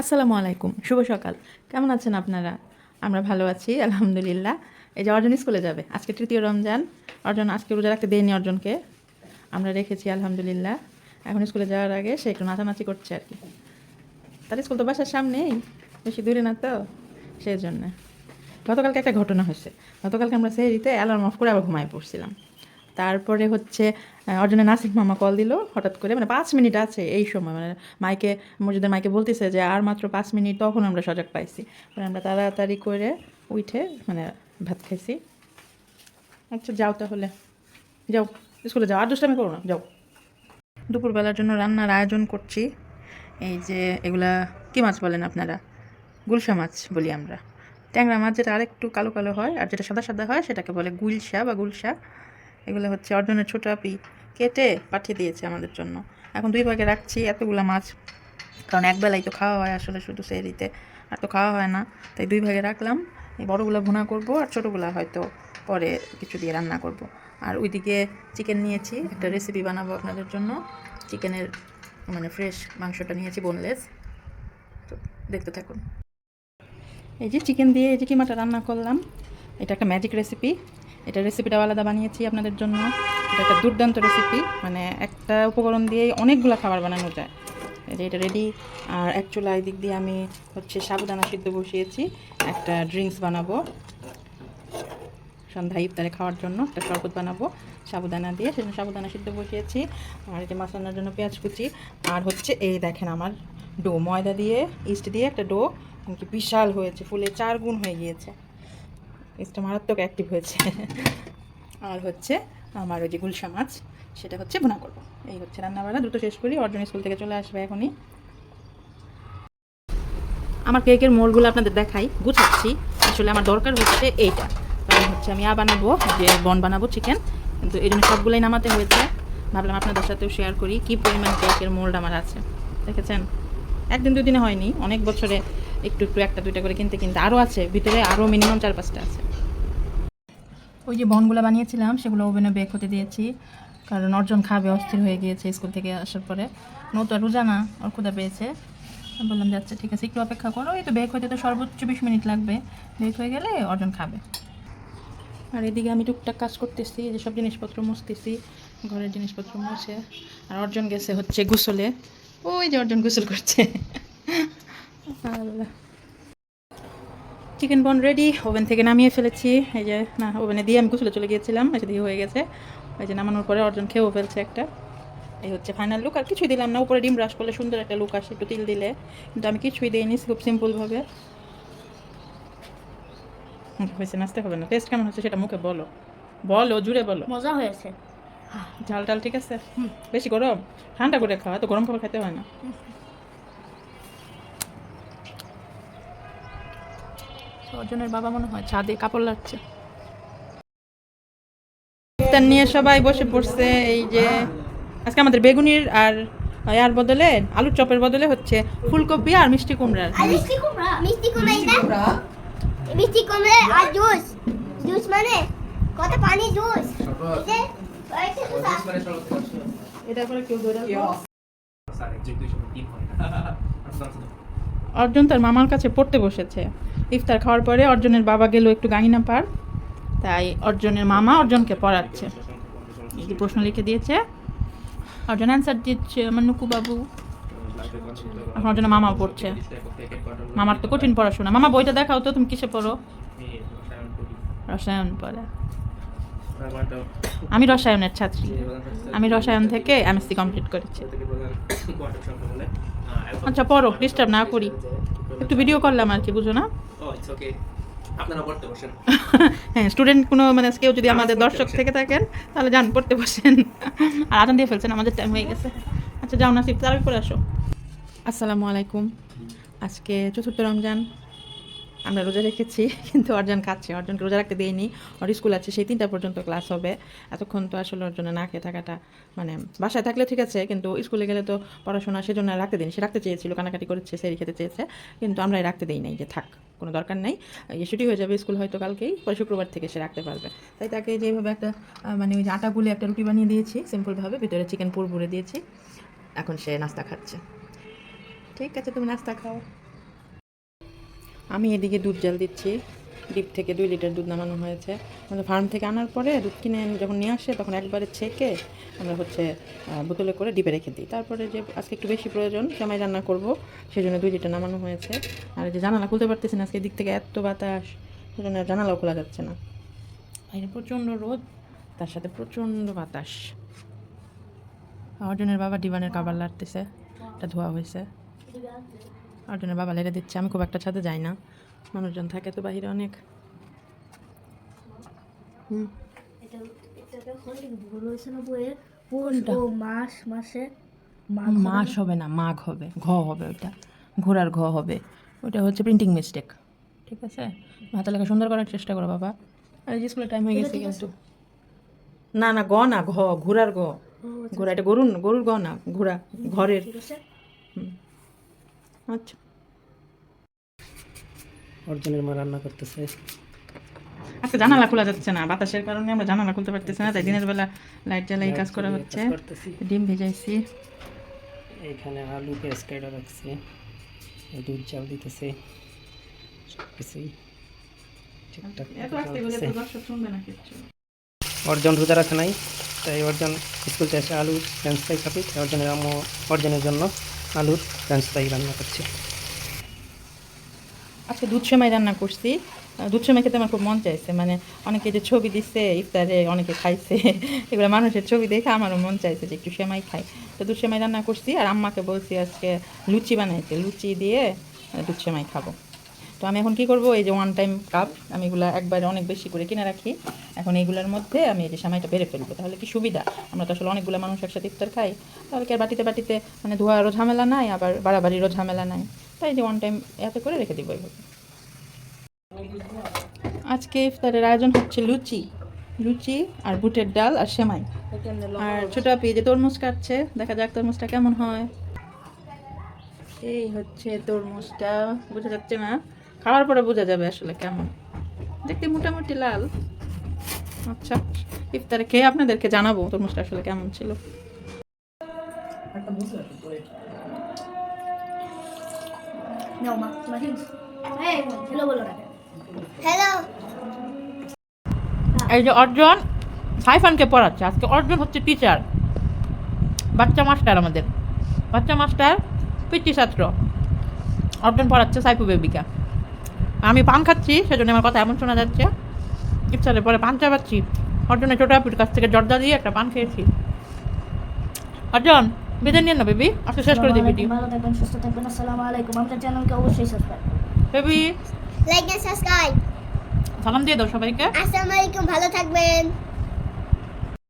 আসসালামু আলাইকুম, শুভ সকাল। কেমন আছেন আপনারা? আমরা ভালো আছি, আলহামদুলিল্লাহ। এই যে অর্জন স্কুলে যাবে, আজকে তৃতীয় রমজান। অর্জন আজকে রোজা রাখতে দেয়নি অর্জনকে। আমরা রেখেছি, আলহামদুলিল্লাহ। এখন স্কুলে যাওয়ার আগে সে একটু নাচানাচি করছে আর কি। তার স্কুল তো বাসার সামনেই, বেশি দূরে না তো, সেই জন্য। গতকালকে একটা ঘটনা হয়েছে। গতকালকে আমরা সেই সেহরিতে অ্যালার্ম অফ করে আবার ঘুমায় পড়ছিলাম। তারপরে হচ্ছে আহ, অর্জনের নাসিক মামা কল দিল হঠাৎ করে মানে পাঁচ মিনিট আছে এই সময় মানে মাইকে মসজিদের মাইকে বলতেছে যে আর মাত্র পাঁচ মিনিট তখন আমরা সজাগ পাইছি। পরে আমরা তাড়াতাড়ি করে উঠে মানে ভাত খাইছি। আচ্ছা যাও তাহলে। যাও স্কুলে যাও আর দুষ্টামি করো না যাও। দুপুরবেলার জন্য রান্নার আয়োজন করছি। এই যে এগুলা কী মাছ বলেন আপনারা? গুলশা মাছ বলি আমরা। ট্যাংরা মাছ যেটা আরেকটু কালো কালো হয় আর যেটা সাদা সাদা হয় সেটাকে বলে গুলশা বা গুলশা। এগুলো হচ্ছে অর্জনের ছোটো আপি কেটে পাঠিয়ে দিয়েছে আমাদের জন্য। এখন দুই ভাগে রাখছি এতগুলো মাছ, কারণ একবেলাই তো খাওয়া হয় আসলে শুধু সেরিতে আর তো খাওয়া হয় না। তাই দুই ভাগে রাখলাম। এই বড়গুলো ভুনা করব আর ছোটোগুলো হয়তো পরে কিছু দিয়ে রান্না করব। আর ওইদিকে চিকেন নিয়েছি, একটা রেসিপি বানাবো আপনাদের জন্য। চিকেনের মানে ফ্রেশ মাংসটা নিয়েছি বোনলেস তো দেখতে থাকুন। এই যে চিকেন দিয়ে এই যে কিমাটা রান্না করলাম, এটা একটা ম্যাজিক রেসিপি এটা রেসিপিটাও আলাদা বানিয়েছি আপনাদের জন্য। এটা একটা দুর্দান্ত রেসিপি মানে একটা উপকরণ দিয়েই অনেকগুলো খাবার বানানো যায়। যে এটা রেডি আর এক চুলা দিক দিয়ে আমি হচ্ছে সাবুদানা সিদ্ধ বসিয়েছি, একটা ড্রিঙ্কস বানাবো। সন্ধ্যা ইফতারে খাওয়ার জন্য একটা শরবত বানাবো, সাবুদানা দিয়ে, সেজন্য সাবুদানা সিদ্ধ বসিয়েছি। আর এই যে মাছ রান্নার জন্য পেঁয়াজ কুচি, আর হচ্ছে এই দেখেন আমার ডো, ময়দা দিয়ে ইস্ট দিয়ে একটা ডো বিশাল হয়েছে, ফুলে চার গুণ হয়ে গিয়েছে। ইস্টটা মারাত্মক অ্যাক্টিভ হয়েছে। আর হচ্ছে আমার ওই যে গুলশা মাছ, সেটা হচ্ছে ভুনা করব। এই হচ্ছে রান্নাবাড়া দ্রুত শেষ করি, অর্জন স্কুল থেকে চলে আসবে এখনই। আমার কেকের মোড়গুলো আপনাদের দেখাই, গুছাচ্ছি। আসলে আমার দরকার হচ্ছে এইটা। কারণ হচ্ছে আমি আ বানাবো, যে বন বানাবো চিকেন কিন্তু এই জন্য সবগুলোই নামাতে হয়েছে। ভাবলাম আপনাদের সাথেও শেয়ার করি, কী পরিমাণ কেকের মোল্ড আমার আছে। দেখেছেন? একদিন দুদিনে হয়নি, অনেক বছরে একটু একটু একটা দুইটা করে কিনতে কিনতে আরও আছে ভিতরে আরও মিনিমাম চার পাঁচটা আছে। ওই যে বনগুলো বানিয়েছিলাম সেগুলো ওভেনে বেক হতে দিয়েছি কারণ অর্জন খাবে অস্থির হয়ে গিয়েছে স্কুল থেকে আসার পরে। নতুন রোজা না ওর ক্ষুদা পেয়েছে। বললাম যে আচ্ছা ঠিক আছে একটু অপেক্ষা করো এই তো বেক হতে তো সর্বোচ্চ বিশ মিনিট লাগবে। বেক হয়ে গেলে অর্জন খাবে। আর এদিকে আমি টুকটাক কাজ করতেছি এই যে সব জিনিসপত্র মুছতেছি ঘরের জিনিসপত্র মুছে। আর অর্জন গেছে হচ্ছে গোসলে। ওই যে অর্জন গোসল করছে। Allah chicken bun ready oven থেকে নামিয়ে ফেলেছি। এই যে না ওভেনে দিয়ে আমি গোসলে চলে গিয়েছিলাম এসে দিয়ে হয়ে গেছে। এই যে নামানোর পরে অর্জন খেয়েও ফেলছে একটা। এই হচ্ছে ফাইনাল লুক আর কিছুই দিলাম না উপরে ডিম ব্রাশ করলে সুন্দর একটা লুক আসে একটু তিল দিলে। কিন্তু আমি কিছুই দিইনি খুব সিম্পলভাবে হয়েছে নাচতে হবে না। টেস্ট কেমন হচ্ছে সেটা মুখে বলো। বলো জুড়ে বলো। মজা হয়েছে। ঝাল টাল ঠিক আছে? বেশি গরম? ঠান্ডা করে খাওয়া তো গরম খাবার খেতে হয় না। অর্জনের বাবা মনে হয় ছাদে কাপড় লাগছে ইফতার নিয়ে সবাই বসে পড়ছে এই যে আজকে আমাদের বেগুনির আর আর বদলে আলুর চপের বদলে হচ্ছে ফুলকপি আর মিষ্টি কুমড়ার মিষ্টি কুমড়া? মিষ্টি কুমড়া মিষ্টি কুমড়া? আর জুস। জুস মানে? কত পানি জুস। এটা কেউ অর্জুন তার মামার কাছে পড়তে বসেছে। ইফতার খাওয়ার পরে অর্জনের বাবা গেল একটু গাঙিনা পার তাই অর্জনের মামা অর্জনকে পড়াচ্ছে। এই প্রশ্ন লিখে দিয়েছে। অর্জন অ্যান্সার দিচ্ছে আমার নুকুবাবু। এখন অর্জনের মামা পড়ছে। মামার তো কঠিন পড়াশোনা। মামা বইটা দেখাও তো, তুমি কিসে পড়ো? রসায়ন পড়ে। আমি রসায়নের ছাত্রী। আমি রসায়ন থেকে এমএসসি কমপ্লিট করেছি। আচ্ছা পড়ো ডিস্টার্ব না করি। একটু ভিডিও করলাম আর কি বুঝো না? আপনারা পড়তে বসেন। হ্যাঁ স্টুডেন্ট কোনো মানে কেউ যদি আমাদের দর্শক থেকে থাকেন তাহলে যান পড়তে বসেন। আর আদান দিয়ে ফেলছেন আমাদের টাইম হয়ে গেছে। আচ্ছা যাও না শিব তারাবি পরে আসো। আসসালামু আলাইকুম। আজকে চতুর্থ রমজান। আমরা রোজা রেখেছি, কিন্তু অর্জন খাচ্ছে, অর্জনকে রোজা রাখতে দেয়নি ওর স্কুল আছে, সেই তিনটা পর্যন্ত ক্লাস হবে। এতক্ষণ তো আসলে অর্জনে না খেয়ে থাকাটা মানে বাসায় থাকলে ঠিক আছে, কিন্তু স্কুলে গেলে তো পড়াশোনা সেজন্য রাখতে দিইনি। সে রাখতে চেয়েছিল কানাকাটি করেছে, সেরি খেতে চেয়েছে, কিন্তু আমরা রাখতে দিই নাই যে থাক, কোনো দরকার নেই। ছুটি হয়ে যাবে স্কুল হয়তো কালকেই, পরে শুক্রবার থেকে সে রাখতে পারবে। তাই তাকে যেভাবে একটা মানে ওই যে আটা গুলে একটা রুটি বানিয়ে দিয়েছি সিম্পলভাবে ভিতরে চিকেন পুর ভরে দিয়েছি। এখন সে নাস্তা খাচ্ছে। ঠিক আছে, তুমি নাস্তা খাও। আমি এদিকে দুধ জাল দিচ্ছি। ডিপ থেকে দুই লিটার দুধ নামানো হয়েছে। আমাদের ফার্ম থেকে আনার পরে দুধ কিনে যখন নিয়ে আসে, তখন একবারে ছেঁকে আমরা হচ্ছে বোতলে করে ডিপে রেখে দিই। তারপরে যে আজকে একটু বেশি প্রয়োজন, সেমাই রান্না করব সেই জন্য দুই লিটার নামানো হয়েছে। আর যে জানালা খুলতে পারতেছি না, আজকে দিক থেকে এত বাতাস সেই জন্য জানালাও খোলা যাচ্ছে না। বাইরে প্রচণ্ড রোদ, তার সাথে প্রচণ্ড বাতাস। অর্জনের বাবা ডিবানের কাবার লাড়তেছে এটা ধোয়া হয়েছে। অর্জনের বাবা লেগে দিচ্ছে আমি খুব একটা ছাদে যাই না। মানুষজন থাকে তো বাহিরে অনেক। হুম। মাস মাসে? মাস হবে না মাঘ হবে ঘ হবে ওইটা। ঘোড়ার ঘ হবে। ওটা হচ্ছে প্রিন্টিং মিস্টেক ঠিক আছে? হাতে লেখা সুন্দর করার চেষ্টা করো বাবা। আর এই স্কুলের টাইম হয়ে গেছে কিন্তু। না না গ না ঘ ঘোড়ার ঘ। ঘোড়া এটা গরুর না, গরুর গ না ঘোড়া ঘরের। আচ্ছা। অর্জনের মা রান্না করতেছে। আজকে জানালা খোলা যাচ্ছে না। বাতাসের কারণে আমরা জানালা খুলতে পারতেছি না তাই দিনের বেলা লাইট জ্বালাই কাজ করা হচ্ছে। ডিম ভেজাইছি। এখানে আলু পেঁয়াজ কেটে রাখছি দুধ চাল দিতেছে। অর্জন রোজা রাখে নাই তাই অর্জন স্কুল থেকে আলুর ফ্রেঞ্চ ফ্রাই খাবি। অর্জনের অর্জনের জন্য আলুর ফ্রেঞ্চ ফ্রাই রান্না করছি। আজকে দুধ সেমাই রান্না করছি। দুধ সেমাই খেতে আমার খুব মন চাইছে। মানে অনেকে যে ছবি দিচ্ছে ইফতারে অনেকে খাইছে, এগুলো মানুষের ছবি দেখে আমারও মন চাইছে যে একটু সেমাই খাই। তো দুধ সেমাই রান্না করছি আর আম্মাকে বলছি আজকে লুচি বানাইছে লুচি দিয়ে দুধ সেমাই খাব। তো আমি এখন কি করব? এই যে ওয়ান টাইম কাপ আমি এগুলা একবারে অনেক বেশি করে কিনে রাখি। এখন এইগুলোর মধ্যে আমি এই যে সেমাইটা বেড়ে ফেলব, তাহলে কি সুবিধা? আমরা তো আসলে অনেকগুলো মানুষ একসাথে ইফতার খাই, তাহলে কি আর বাটিতে বাটিতে মানে ধোয়ারও ঝামেলা নাই, আবার বাড়াবাড়িরও ঝামেলা নাই? তাই যে ওয়ান টাইম এতে করে রেখে দিব এইভাবে আজকে ইফতারের আয়োজন হচ্ছে লুচি। লুচি আর বুটের ডাল আর সেমাই। আর ছোট আপি যে তরমুজ কাটছে, দেখা যাক তরমুজটা কেমন হয়। এই হচ্ছে তরমুজটা, বোঝা যাচ্ছে না। খাওয়ার পরে বোঝা যাবে আসলে কেমন। দেখতে মোটামুটি লাল। আচ্ছা ইফতারে খেয়ে আপনাদেরকে জানাব তরমুজটা আসলে কেমন ছিল। হ্যালো এই যে অর্জন সাইফানকে পড়াচ্ছে। আজকে অর্জন হচ্ছে টিচার বাচ্চা মাস্টার আমাদের। বাচ্চা মাস্টার পিটি ছাত্র। অর্জন পড়াচ্ছে সাইফু বেবিকা। আমি পান খাচ্ছি সেজন্য আমার কথা এমন শোনা যাচ্ছে। ইচ্ছারে পরে পান চাপাচ্ছি। অর্জনে ছোটো আপুর কাছ থেকে জর্দা দিয়ে একটা পান খেয়েছি। অর্জন বেঁধে নিয়ে না বেবি। আজকে শেষ করে দিই ভিডিও ভালো থাকবেন সুস্থ থাকবেন। আসসালামু আলাইকুম। আমাদের চ্যানেলকে অবশ্যই subscribe baby. Like and subscribe সালাম দিয়ে দাও সবাইকে। আসসালামু আলাইকুম ভালো থাকবেন।